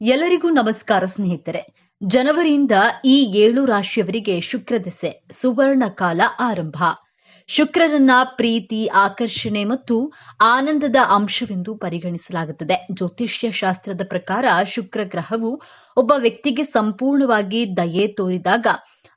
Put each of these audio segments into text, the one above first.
ಎಲ್ಲರಿಗೂ ನಮಸ್ಕಾರ ಸ್ನೇಹಿತರೆ. ಜನವರಿಯಿಂದ ಈ ಏಳು ರಾಶಿಯವರಿಗೆ ಶುಕ್ರ ದೆಸೆ, ಸುವರ್ಣ ಕಾಲ ಆರಂಭ. ಶುಕ್ರನನ್ನ ಪ್ರೀತಿ, ಆಕರ್ಷಣೆ ಮತ್ತು ಆನಂದದ ಅಂಶವೆಂದು ಪರಿಗಣಿಸಲಾಗುತ್ತದೆ. ಜ್ಯೋತಿಷ್ಯ ಶಾಸ್ತ್ರದ ಪ್ರಕಾರ ಶುಕ್ರ ಗ್ರಹವು ಒಬ್ಬ ವ್ಯಕ್ತಿಗೆ ಸಂಪೂರ್ಣವಾಗಿ ದಯೆ ತೋರಿದಾಗ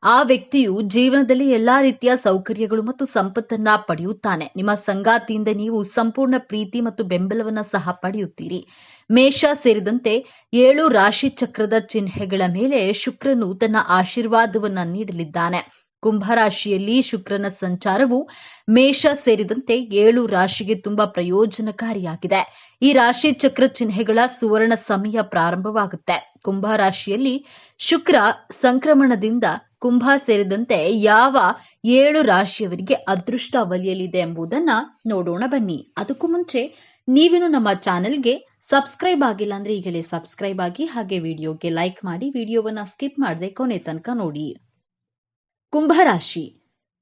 ಆ ವ್ಯಕ್ತಿಯು ಜೀವನದಲ್ಲಿ ಎಲ್ಲಾ ರೀತಿಯ ಸೌಕರ್ಯಗಳು ಮತ್ತು ಸಂಪತ್ತನ್ನ ಪಡೆಯುತ್ತಾನೆ. ನಿಮ್ಮ ಸಂಗಾತಿಯಿಂದ ನೀವು ಸಂಪೂರ್ಣ ಪ್ರೀತಿ ಮತ್ತು ಬೆಂಬಲವನ್ನ ಸಹ ಪಡೆಯುತ್ತೀರಿ. ಮೇಷ ಸೇರಿದಂತೆ ಏಳು ರಾಶಿ ಚಕ್ರದ ಚಿಹ್ನೆಗಳ ಮೇಲೆ ಶುಕ್ರನು ತನ್ನ ಆಶೀರ್ವಾದವನ್ನ ನೀಡಲಿದ್ದಾನೆ. ಕುಂಭರಾಶಿಯಲ್ಲಿ ಶುಕ್ರನ ಸಂಚಾರವು ಮೇಷ ಸೇರಿದಂತೆ ಏಳು ರಾಶಿಗೆ ತುಂಬಾ ಪ್ರಯೋಜನಕಾರಿಯಾಗಿದೆ. ಈ ರಾಶಿ ಚಕ್ರ ಚಿಹ್ನೆಗಳ ಸುವರ್ಣ ಸಮಯ ಪ್ರಾರಂಭವಾಗುತ್ತೆ. ಕುಂಭ ರಾಶಿಯಲ್ಲಿ ಶುಕ್ರ ಸಂಕ್ರಮಣದಿಂದ ಕುಂಭ ಸೇರಿದಂತೆ ಯಾವ ಏಳು ರಾಶಿಯವರಿಗೆ ಅದೃಷ್ಟ ಒಲಿಯಲಿದೆ ಎಂಬುದನ್ನ ನೋಡೋಣ ಬನ್ನಿ. ಅದಕ್ಕೂ ಮುಂಚೆ ನೀವೇನು ನಮ್ಮ ಚಾನೆಲ್ಗೆ ಸಬ್ಸ್ಕ್ರೈಬ್ ಆಗಿಲ್ಲ ಅಂದ್ರೆ ಈಗಲೇ ಸಬ್ಸ್ಕ್ರೈಬ್ ಆಗಿ ಹಾಗೆ ವಿಡಿಯೋಗೆ ಲೈಕ್ ಮಾಡಿ, ವಿಡಿಯೋವನ್ನ ಸ್ಕಿಪ್ ಮಾಡದೆ ಕೊನೆ ತನಕ ನೋಡಿ. ಕುಂಭರಾಶಿ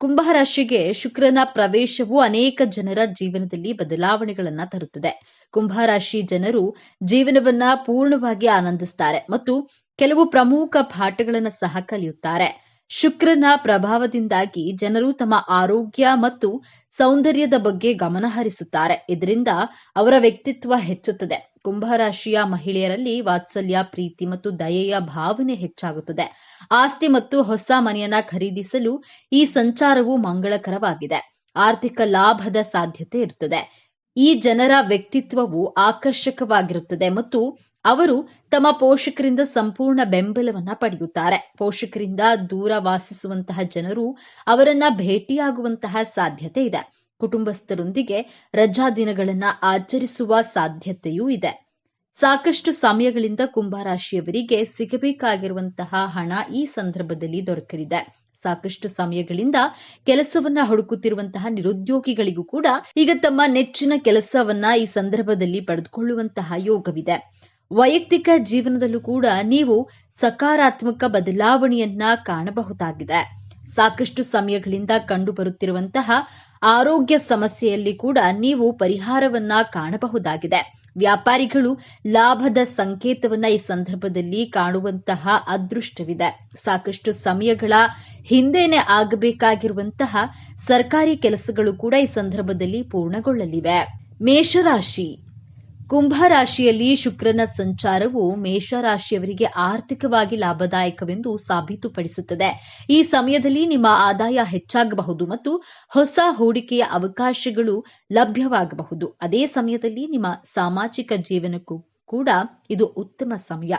ಕುಂಭರಾಶಿಗೆ ಶುಕ್ರನ ಪ್ರವೇಶವು ಅನೇಕ ಜನರ ಜೀವನದಲ್ಲಿ ಬದಲಾವಣೆಗಳನ್ನ ತರುತ್ತದೆ. ಕುಂಭರಾಶಿ ಜನರು ಜೀವನವನ್ನ ಪೂರ್ಣವಾಗಿ ಆನಂದಿಸ್ತಾರೆ ಮತ್ತು ಕೆಲವು ಪ್ರಮುಖ ಪಾಠಗಳನ್ನು ಸಹ ಕಲಿಯುತ್ತಾರೆ. ಶುಕ್ರನ ಪ್ರಭಾವದಿಂದಾಗಿ ಜನರು ತಮ್ಮ ಆರೋಗ್ಯ ಮತ್ತು ಸೌಂದರ್ಯದ ಬಗ್ಗೆ ಗಮನ ಹರಿಸುತ್ತಾರೆ. ಇದರಿಂದ ಅವರ ವ್ಯಕ್ತಿತ್ವ ಹೆಚ್ಚುತ್ತದೆ. ಕುಂಭರಾಶಿಯ ಮಹಿಳೆಯರಲ್ಲಿ ವಾತ್ಸಲ್ಯ, ಪ್ರೀತಿ ಮತ್ತು ದಯೆಯ ಭಾವನೆ ಹೆಚ್ಚಾಗುತ್ತದೆ. ಆಸ್ತಿ ಮತ್ತು ಹೊಸ ಮನೆಯನ್ನ ಖರೀದಿಸಲು ಈ ಸಂಚಾರವು ಮಂಗಳಕರವಾಗಿದೆ. ಆರ್ಥಿಕ ಲಾಭದ ಸಾಧ್ಯತೆ ಇರುತ್ತದೆ ಈ ಜನರ ವ್ಯಕ್ತಿತ್ವವು ಆಕರ್ಷಕವಾಗಿರುತ್ತದೆ ಮತ್ತು ಅವರು ತಮ್ಮ ಪೋಷಕರಿಂದ ಸಂಪೂರ್ಣ ಬೆಂಬಲವನ್ನ ಪಡೆಯುತ್ತಾರೆ. ಪೋಷಕರಿಂದ ದೂರ ವಾಸಿಸುವಂತಹ ಜನರು ಅವರನ್ನ ಭೇಟಿಯಾಗುವಂತಹ ಸಾಧ್ಯತೆ ಇದೆ. ಕುಟುಂಬಸ್ಥರೊಂದಿಗೆ ರಜಾ ದಿನಗಳನ್ನ ಆಚರಿಸುವ ಸಾಧ್ಯತೆಯೂ ಇದೆ. ಸಾಕಷ್ಟು ಸಮಯಗಳಿಂದ ಕುಂಭರಾಶಿಯವರಿಗೆ ಸಿಗಬೇಕಾಗಿರುವಂತಹ ಹಣ ಈ ಸಂದರ್ಭದಲ್ಲಿ ದೊರಕಲಿದೆ. ಸಾಕಷ್ಟು ಸಮಯಗಳಿಂದ ಕೆಲಸವನ್ನ ಹುಡುಕುತ್ತಿರುವಂತಹ ನಿರುದ್ಯೋಗಿಗಳಿಗೂ ಕೂಡ ಈಗ ತಮ್ಮ ನೆಚ್ಚಿನ ಕೆಲಸವನ್ನ ಈ ಸಂದರ್ಭದಲ್ಲಿ ಪಡೆದುಕೊಳ್ಳುವಂತಹ ಯೋಗವಿದೆ. ವೈಯಕ್ತಿಕ ಜೀವನದಲ್ಲೂ ಕೂಡ ನೀವು ಸಕಾರಾತ್ಮಕ ಬದಲಾವಣೆಯನ್ನ ಕಾಣಬಹುದಾಗಿದೆ. ಸಾಕಷ್ಟು ಸಮಯಗಳಿಂದ ಕಂಡು ಬರುತ್ತಿರುವಂತಹ ಆರೋಗ್ಯ ಸಮಸ್ಯೆಯಲ್ಲಿ ಕೂಡ ನೀವು ಪರಿಹಾರವನ್ನ ಕಾಣಬಹುದಾಗಿದೆ. ವ್ಯಾಪಾರಿಗಳು ಲಾಭದ ಸಂಕೇತವನ್ನ ಈ ಸಂದರ್ಭದಲ್ಲಿ ಕಾಣುವಂತಹ ಅದೃಷ್ಟವಿದೆ. ಸಾಕಷ್ಟು ಸಮಯಗಳ ಹಿಂದೆನೆ ಆಗಬೇಕಾಗಿರುವಂತಹ ಸರ್ಕಾರಿ ಕೆಲಸಗಳು ಕೂಡ ಈ ಸಂದರ್ಭದಲ್ಲಿ ಪೂರ್ಣಗೊಳ್ಳಲಿವೆ. ಮೇಷರಾಶಿ ಕುಂಭರಾಶಿಯಲ್ಲಿ ಶುಕ್ರನ ಸಂಚಾರವು ಮೇಷರಾಶಿಯವರಿಗೆ ಆರ್ಥಿಕವಾಗಿ ಲಾಭದಾಯಕವೆಂದು ಸಾಬೀತುಪಡಿಸುತ್ತದೆ. ಈ ಸಮಯದಲ್ಲಿ ನಿಮ್ಮ ಆದಾಯ ಹೆಚ್ಚಾಗಬಹುದು ಮತ್ತು ಹೊಸ ಹೂಡಿಕೆಯ ಅವಕಾಶಗಳು ಲಭ್ಯವಾಗಬಹುದು. ಅದೇ ಸಮಯದಲ್ಲಿ ನಿಮ್ಮ ಸಾಮಾಜಿಕ ಜೀವನಕ್ಕೂ ಕೂಡ ಇದು ಉತ್ತಮ ಸಮಯ.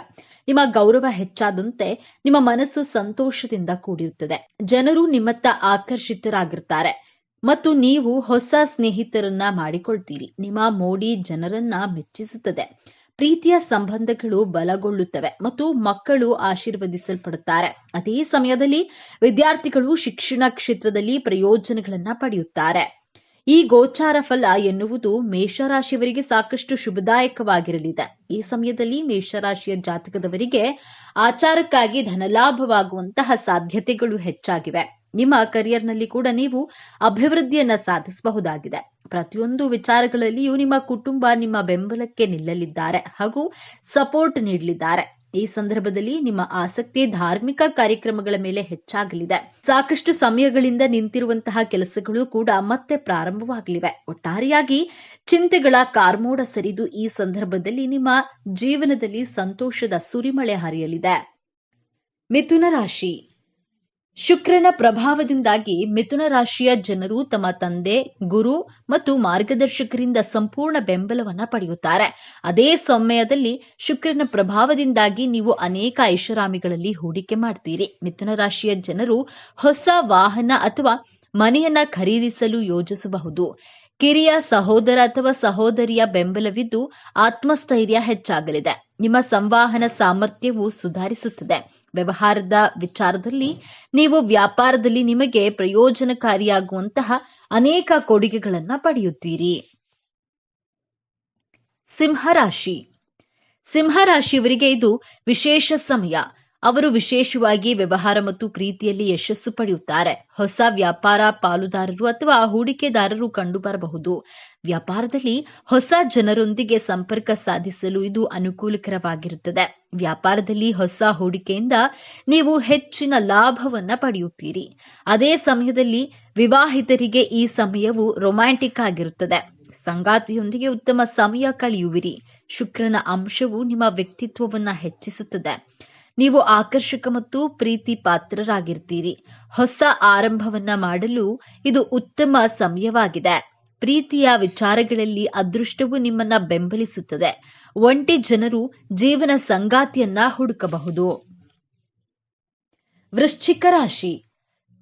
ನಿಮ್ಮ ಗೌರವ ಹೆಚ್ಚಾದಂತೆ ನಿಮ್ಮ ಮನಸ್ಸು ಸಂತೋಷದಿಂದ ಕೂಡಿರುತ್ತದೆ. ಜನರು ನಿಮ್ಮತ್ತ ಆಕರ್ಷಿತರಾಗಿರ್ತಾರೆ. ಮತ್ತು ನೀವು ಹೊಸ ಸ್ನೇಹಿತರನ್ನ ಮಾಡಿಕೊಳ್ತೀರಿ. ನಿಮ್ಮ ಮೋಡಿ ಜನರನ್ನ ಮೆಚ್ಚಿಸುತ್ತದೆ. ಪ್ರೀತಿಯ ಸಂಬಂಧಗಳು ಬಲಗೊಳ್ಳುತ್ತವೆ ಮತ್ತು ಮಕ್ಕಳು ಆಶೀರ್ವದಿಸಲ್ಪಡುತ್ತಾರೆ. ಅದೇ ಸಮಯದಲ್ಲಿ ವಿದ್ಯಾರ್ಥಿಗಳು ಶಿಕ್ಷಣ ಕ್ಷೇತ್ರದಲ್ಲಿ ಪ್ರಯೋಜನಗಳನ್ನ ಪಡೆಯುತ್ತಾರೆ. ಈ ಗೋಚಾರ ಫಲ ಎನ್ನುವುದು ಮೇಷರಾಶಿಯವರಿಗೆ ಸಾಕಷ್ಟು ಶುಭದಾಯಕವಾಗಿರಲಿದೆ. ಈ ಸಮಯದಲ್ಲಿ ಮೇಷರಾಶಿಯ ಜಾತಕದವರಿಗೆ ಆಚಾರಕ್ಕಾಗಿ ಧನಲಾಭವಾಗುವಂತಹ ಸಾಧ್ಯತೆಗಳು ಹೆಚ್ಚಾಗಿವೆ. ನಿಮ್ಮ ಕರಿಯರ್ನಲ್ಲಿ ಕೂಡ ನೀವು ಅಭಿವೃದ್ಧಿಯನ್ನ ಸಾಧಿಸಬಹುದಾಗಿದೆ. ಪ್ರತಿಯೊಂದು ವಿಚಾರಗಳಲ್ಲಿಯೂ ನಿಮ್ಮ ಕುಟುಂಬ ನಿಮ್ಮ ಬೆಂಬಲಕ್ಕೆ ನಿಲ್ಲಲಿದ್ದಾರೆ ಹಾಗೂ ಸಪೋರ್ಟ್ ನೀಡಲಿದ್ದಾರೆ. ಈ ಸಂದರ್ಭದಲ್ಲಿ ನಿಮ್ಮ ಆಸಕ್ತಿ ಧಾರ್ಮಿಕ ಕಾರ್ಯಕ್ರಮಗಳ ಮೇಲೆ ಹೆಚ್ಚಾಗಲಿದೆ. ಸಾಕಷ್ಟು ಸಮಯಗಳಿಂದ ನಿಂತಿರುವಂತಹ ಕೆಲಸಗಳು ಕೂಡ ಮತ್ತೆ ಪ್ರಾರಂಭವಾಗಲಿವೆ. ಒಟ್ಟಾರೆಯಾಗಿ ಚಿಂತೆಗಳ ಕಾರ್ಮೋಡ ಸರಿದು ಈ ಸಂದರ್ಭದಲ್ಲಿ ನಿಮ್ಮ ಜೀವನದಲ್ಲಿ ಸಂತೋಷದ ಸುರಿಮಳೆ ಹರಿಯಲಿದೆ. ಮಿಥುನ ರಾಶಿ. ಶುಕ್ರನ ಪ್ರಭಾವದಿಂದಾಗಿ ಮಿಥುನ ರಾಶಿಯ ಜನರು ತಮ್ಮ ತಂದೆ, ಗುರು ಮತ್ತು ಮಾರ್ಗದರ್ಶಕರಿಂದ ಸಂಪೂರ್ಣ ಬೆಂಬಲವನ್ನು ಪಡೆಯುತ್ತಾರೆ. ಅದೇ ಸಮಯದಲ್ಲಿ ಶುಕ್ರನ ಪ್ರಭಾವದಿಂದಾಗಿ ನೀವು ಅನೇಕ ಐಷಾರಾಮಿಗಳಲ್ಲಿ ಹೂಡಿಕೆ ಮಾಡ್ತೀರಿ. ಮಿಥುನ ರಾಶಿಯ ಜನರು ಹೊಸ ವಾಹನ ಅಥವಾ ಮನೆಯನ್ನ ಖರೀದಿಸಲು ಯೋಜಿಸಬಹುದು. ಕಿರಿಯ ಸಹೋದರ ಅಥವಾ ಸಹೋದರಿಯ ಬೆಂಬಲವಿದ್ದು ಆತ್ಮಸ್ಥೈರ್ಯ ಹೆಚ್ಚಾಗಲಿದೆ. ನಿಮ್ಮ ಸಂವಹನ ಸಾಮರ್ಥ್ಯವು ಸುಧಾರಿಸುತ್ತದೆ. ವ್ಯವಹಾರದ ವಿಚಾರದಲ್ಲಿ ನೀವು ವ್ಯಾಪಾರದಲ್ಲಿ ನಿಮಗೆ ಪ್ರಯೋಜನಕಾರಿಯಾಗುವಂತಹ ಅನೇಕ ಕೊಡುಗೆಗಳನ್ನ ಪಡೆಯುತ್ತೀರಿ. ಸಿಂಹರಾಶಿ. ಸಿಂಹರಾಶಿಯವರಿಗೆ ಇದು ವಿಶೇಷ ಸಮಯ. ಅವರು ವಿಶೇಷವಾಗಿ ವ್ಯವಹಾರ ಮತ್ತು ಪ್ರೀತಿಯಲ್ಲಿ ಯಶಸ್ಸು ಪಡೆಯುತ್ತಾರೆ. ಹೊಸ ವ್ಯಾಪಾರ ಪಾಲುದಾರರು ಅಥವಾ ಹೂಡಿಕೆದಾರರು ಕಂಡುಬರಬಹುದು. ವ್ಯಾಪಾರದಲ್ಲಿ ಹೊಸ ಜನರೊಂದಿಗೆ ಸಂಪರ್ಕ ಸಾಧಿಸಲು ಇದು ಅನುಕೂಲಕರವಾಗಿರುತ್ತದೆ. ವ್ಯಾಪಾರದಲ್ಲಿ ಹೊಸ ಹೂಡಿಕೆಯಿಂದ ನೀವು ಹೆಚ್ಚಿನ ಲಾಭವನ್ನ ಪಡೆಯುತ್ತೀರಿ. ಅದೇ ಸಮಯದಲ್ಲಿ ವಿವಾಹಿತರಿಗೆ ಈ ಸಮಯವು ರೊಮ್ಯಾಂಟಿಕ್ ಆಗಿರುತ್ತದೆ. ಸಂಗಾತಿಯೊಂದಿಗೆ ಉತ್ತಮ ಸಮಯ ಕಳೆಯುವಿರಿ. ಶುಕ್ರನ ಅಂಶವು ನಿಮ್ಮ ವ್ಯಕ್ತಿತ್ವವನ್ನ ಹೆಚ್ಚಿಸುತ್ತದೆ. ನೀವು ಆಕರ್ಷಕ ಮತ್ತು ಪ್ರೀತಿ ಪಾತ್ರರಾಗಿರ್ತೀರಿ ಹೊಸ ಆರಂಭವನ್ನ ಮಾಡಲು ಇದು ಉತ್ತಮ ಸಮಯವಾಗಿದೆ. ಪ್ರೀತಿಯ ವಿಚಾರಗಳಲ್ಲಿ ಅದೃಷ್ಟವು ನಿಮ್ಮನ್ನ ಬೆಂಬಲಿಸುತ್ತದೆ. ಒಂಟಿ ಜನರು ಜೀವನ ಸಂಗಾತಿಯನ್ನ ಹುಡುಕಬಹುದು. ವೃಶ್ಚಿಕ ರಾಶಿ.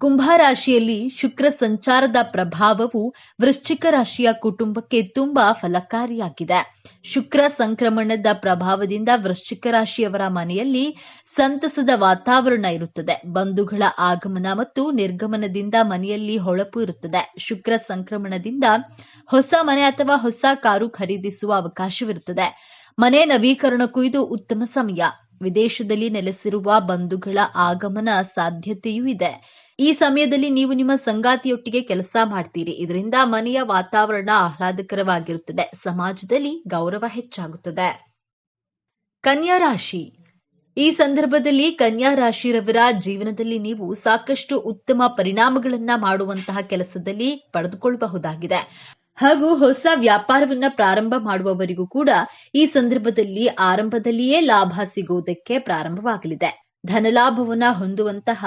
ಕುಂಭ ರಾಶಿಯಲ್ಲಿ ಶುಕ್ರ ಸಂಚಾರದ ಪ್ರಭಾವವು ವೃಶ್ಚಿಕ ರಾಶಿಯ ಕುಟುಂಬಕ್ಕೆ ತುಂಬಾ ಫಲಕಾರಿಯಾಗಿದೆ. ಶುಕ್ರ ಸಂಕ್ರಮಣದ ಪ್ರಭಾವದಿಂದ ವೃಶ್ಚಿಕ ರಾಶಿಯವರ ಮನೆಯಲ್ಲಿ ಸಂತಸದ ವಾತಾವರಣ ಇರುತ್ತದೆ. ಬಂಧುಗಳ ಆಗಮನ ಮತ್ತು ನಿರ್ಗಮನದಿಂದ ಮನೆಯಲ್ಲಿ ಹೊಳಪು ಇರುತ್ತದೆ. ಶುಕ್ರ ಸಂಕ್ರಮಣದಿಂದ ಹೊಸ ಮನೆ ಅಥವಾ ಹೊಸ ಕಾರು ಖರೀದಿಸುವ ಅವಕಾಶವಿರುತ್ತದೆ. ಮನೆ ನವೀಕರಣಕ್ಕೂ ಇದು ಉತ್ತಮ ಸಮಯ. ವಿದೇಶದಲ್ಲಿ ನೆಲೆಸಿರುವ ಬಂಧುಗಳ ಆಗಮನ ಸಾಧ್ಯತೆಯೂ ಇದೆ. ಈ ಸಮಯದಲ್ಲಿ ನೀವು ನಿಮ್ಮ ಸಂಗಾತಿಯೊಟ್ಟಿಗೆ ಕೆಲಸ ಮಾಡ್ತೀರಿ. ಇದರಿಂದ ಮನೆಯ ವಾತಾವರಣ ಆಹ್ಲಾದಕರವಾಗಿರುತ್ತದೆ. ಸಮಾಜದಲ್ಲಿ ಗೌರವ ಹೆಚ್ಚಾಗುತ್ತದೆ. ಕನ್ಯಾ ರಾಶಿ. ಈ ಸಂದರ್ಭದಲ್ಲಿ ಕನ್ಯಾ ರಾಶಿರವರ ಜೀವನದಲ್ಲಿ ನೀವು ಸಾಕಷ್ಟು ಉತ್ತಮ ಪರಿಣಾಮಗಳನ್ನ ಮಾಡುವಂತಹ ಕೆಲಸದಲ್ಲಿ ಪಡೆದುಕೊಳ್ಳಬಹುದಾಗಿದೆ ಹಾಗೂ ಹೊಸ ವ್ಯಾಪಾರವನ್ನ ಪ್ರಾರಂಭ ಮಾಡುವವರಿಗೂ ಕೂಡ ಈ ಸಂದರ್ಭದಲ್ಲಿ ಆರಂಭದಲ್ಲಿಯೇ ಲಾಭ ಸಿಗುವುದಕ್ಕೆ ಪ್ರಾರಂಭವಾಗಲಿದೆ. ಧನಲಾಭವನ್ನ ಹೊಂದುವಂತಹ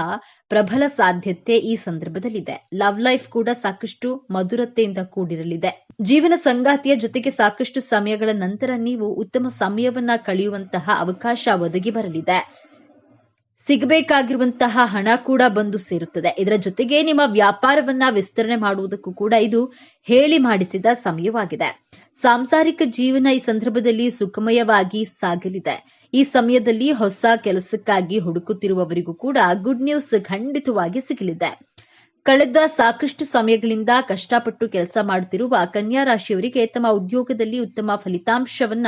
ಪ್ರಬಲ ಸಾಧ್ಯತೆ ಈ ಸಂದರ್ಭದಲ್ಲಿದೆ. ಲವ್ ಲೈಫ್ ಕೂಡ ಸಾಕಷ್ಟು ಮಧುರತೆಯಿಂದ ಕೂಡಿರಲಿದೆ. ಜೀವನ ಸಂಗಾತಿಯ ಜೊತೆಗೆ ಸಾಕಷ್ಟು ಸಮಯಗಳ ನಂತರ ನೀವು ಉತ್ತಮ ಸಮಯವನ್ನ ಕಳೆಯುವಂತಹ ಅವಕಾಶ ಒದಗಿ ಬರಲಿದೆ. ಸಿಗಬೇಕಾಗಿರುವಂತಹ ಹಣ ಕೂಡ ಬಂದು ಸೇರುತ್ತದೆ. ಇದರ ಜೊತೆಗೆ ನಿಮ್ಮ ವ್ಯಾಪಾರವನ್ನ ವಿಸ್ತರಣೆ ಮಾಡುವುದಕ್ಕೂ ಕೂಡ ಇದು ಹೇಳಿ ಮಾಡಿಸಿದ ಸಮಯವಾಗಿದೆ. ಸಾಂಸಾರಿಕ ಜೀವನ ಈ ಸಂದರ್ಭದಲ್ಲಿ ಸುಖಮಯವಾಗಿ ಸಾಗಲಿದೆ. ಈ ಸಮಯದಲ್ಲಿ ಹೊಸ ಕೆಲಸಕ್ಕಾಗಿ ಹುಡುಕುತ್ತಿರುವವರಿಗೂ ಕೂಡ ಗುಡ್ ನ್ಯೂಸ್ ಖಂಡಿತವಾಗಿ ಸಿಗಲಿದೆ. ಕಳೆದ ಸಾಕಷ್ಟು ಸಮಯಗಳಿಂದ ಕಷ್ಟಪಟ್ಟು ಕೆಲಸ ಮಾಡುತ್ತಿರುವ ಕನ್ಯಾ ರಾಶಿಯವರಿಗೆ ತಮ್ಮ ಉದ್ಯೋಗದಲ್ಲಿ ಉತ್ತಮ ಫಲಿತಾಂಶವನ್ನ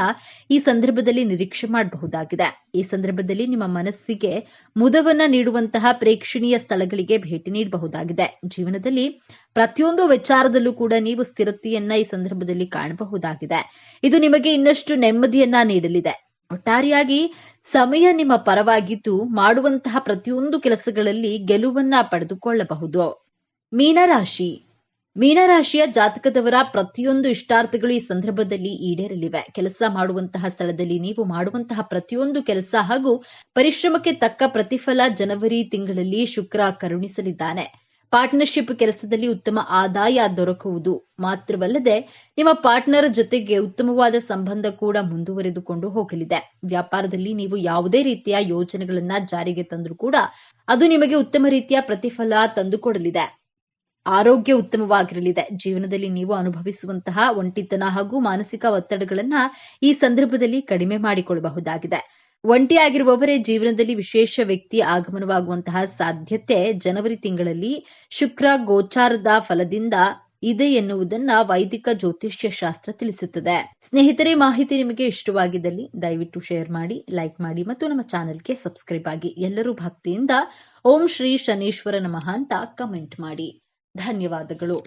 ಈ ಸಂದರ್ಭದಲ್ಲಿ ನಿರೀಕ್ಷೆ ಮಾಡಬಹುದಾಗಿದೆ. ಈ ಸಂದರ್ಭದಲ್ಲಿ ನಿಮ್ಮ ಮನಸ್ಸಿಗೆ ಮುದವನ್ನ ನೀಡುವಂತಹ ಪ್ರೇಕ್ಷಣೀಯ ಸ್ಥಳಗಳಿಗೆ ಭೇಟಿ ನೀಡಬಹುದಾಗಿದೆ. ಜೀವನದಲ್ಲಿ ಪ್ರತಿಯೊಂದು ವಿಚಾರದಲ್ಲೂ ಕೂಡ ನೀವು ಸ್ಥಿರತೆಯನ್ನ ಈ ಸಂದರ್ಭದಲ್ಲಿ ಕಾಣಬಹುದಾಗಿದೆ. ಇದು ನಿಮಗೆ ಇನ್ನಷ್ಟು ನೆಮ್ಮದಿಯನ್ನ ನೀಡಲಿದೆ. ಒಟ್ಟಾರೆಯಾಗಿ ಸಮಯ ನಿಮ್ಮ ಪರವಾಗಿದ್ದು ಮಾಡುವಂತಹ ಪ್ರತಿಯೊಂದು ಕೆಲಸಗಳಲ್ಲಿ ಗೆಲುವನ್ನ ಪಡೆದುಕೊಳ್ಳಬಹುದು. ಮೀನರಾಶಿ. ಮೀನರಾಶಿಯ ಜಾತಕದವರ ಪ್ರತಿಯೊಂದು ಇಷ್ಟಾರ್ಥಗಳು ಈ ಸಂದರ್ಭದಲ್ಲಿ ಈಡೇರಲಿವೆ. ಕೆಲಸ ಮಾಡುವಂತಹ ಸ್ಥಳದಲ್ಲಿ ನೀವು ಮಾಡುವಂತಹ ಪ್ರತಿಯೊಂದು ಕೆಲಸ ಹಾಗೂ ಪರಿಶ್ರಮಕ್ಕೆ ತಕ್ಕ ಪ್ರತಿಫಲ ಜನವರಿ ತಿಂಗಳಲ್ಲಿ ಶುಕ್ರ ಕರುಣಿಸಲಿದ್ದಾನೆ. ಪಾರ್ಟ್ನರ್ಶಿಪ್ ಕೆಲಸದಲ್ಲಿ ಉತ್ತಮ ಆದಾಯ ದೊರಕುವುದು ಮಾತ್ರವಲ್ಲದೆ ನಿಮ್ಮ ಪಾರ್ಟ್ನರ್ ಜೊತೆಗೆ ಉತ್ತಮವಾದ ಸಂಬಂಧ ಕೂಡ ಮುಂದುವರೆದುಕೊಂಡು ಹೋಗಲಿದೆ. ವ್ಯಾಪಾರದಲ್ಲಿ ನೀವು ಯಾವುದೇ ರೀತಿಯ ಯೋಜನೆಗಳನ್ನ ಜಾರಿಗೆ ತಂದರೂ ಕೂಡ ಅದು ನಿಮಗೆ ಉತ್ತಮ ರೀತಿಯ ಪ್ರತಿಫಲ ತಂದುಕೊಡಲಿದೆ. ಆರೋಗ್ಯ ಉತ್ತಮವಾಗಿರಲಿದೆ. ಜೀವನದಲ್ಲಿ ನೀವು ಅನುಭವಿಸುವಂತಹ ಒಂಟಿತನ ಹಾಗೂ ಮಾನಸಿಕ ಒತ್ತಡಗಳನ್ನ ಈ ಸಂದರ್ಭದಲ್ಲಿ ಕಡಿಮೆ ಮಾಡಿಕೊಳ್ಳಬಹುದಾಗಿದೆ. ಒಂಟಿಯಾಗಿರುವವರೇ ಜೀವನದಲ್ಲಿ ವಿಶೇಷ ವ್ಯಕ್ತಿ ಆಗಮನವಾಗುವಂತಹ ಸಾಧ್ಯತೆ ಜನವರಿ ತಿಂಗಳಲ್ಲಿ ಶುಕ್ರ ಗೋಚಾರದ ಫಲದಿಂದ ಇದೆ ಎನ್ನುವುದನ್ನ ವೈದಿಕ ಜ್ಯೋತಿಷ್ಯ ಶಾಸ್ತ್ರ ತಿಳಿಸುತ್ತದೆ. ಸ್ನೇಹಿತರೆ, ಮಾಹಿತಿ ನಿಮಗೆ ಇಷ್ಟವಾಗಿದ್ದಲ್ಲಿ ದಯವಿಟ್ಟು ಶೇರ್ ಮಾಡಿ, ಲೈಕ್ ಮಾಡಿ ಮತ್ತು ನಮ್ಮ ಚಾನೆಲ್ಗೆ ಸಬ್ಸ್ಕ್ರೈಬ್ ಆಗಿ ಎಲ್ಲರೂ ಭಕ್ತಿಯಿಂದ ಓಂ ಶ್ರೀ ಶನೀಶ್ವರ ನಮಃ ಅಂತ ಕಮೆಂಟ್ ಮಾಡಿ. ಧನ್ಯವಾದಗಳು.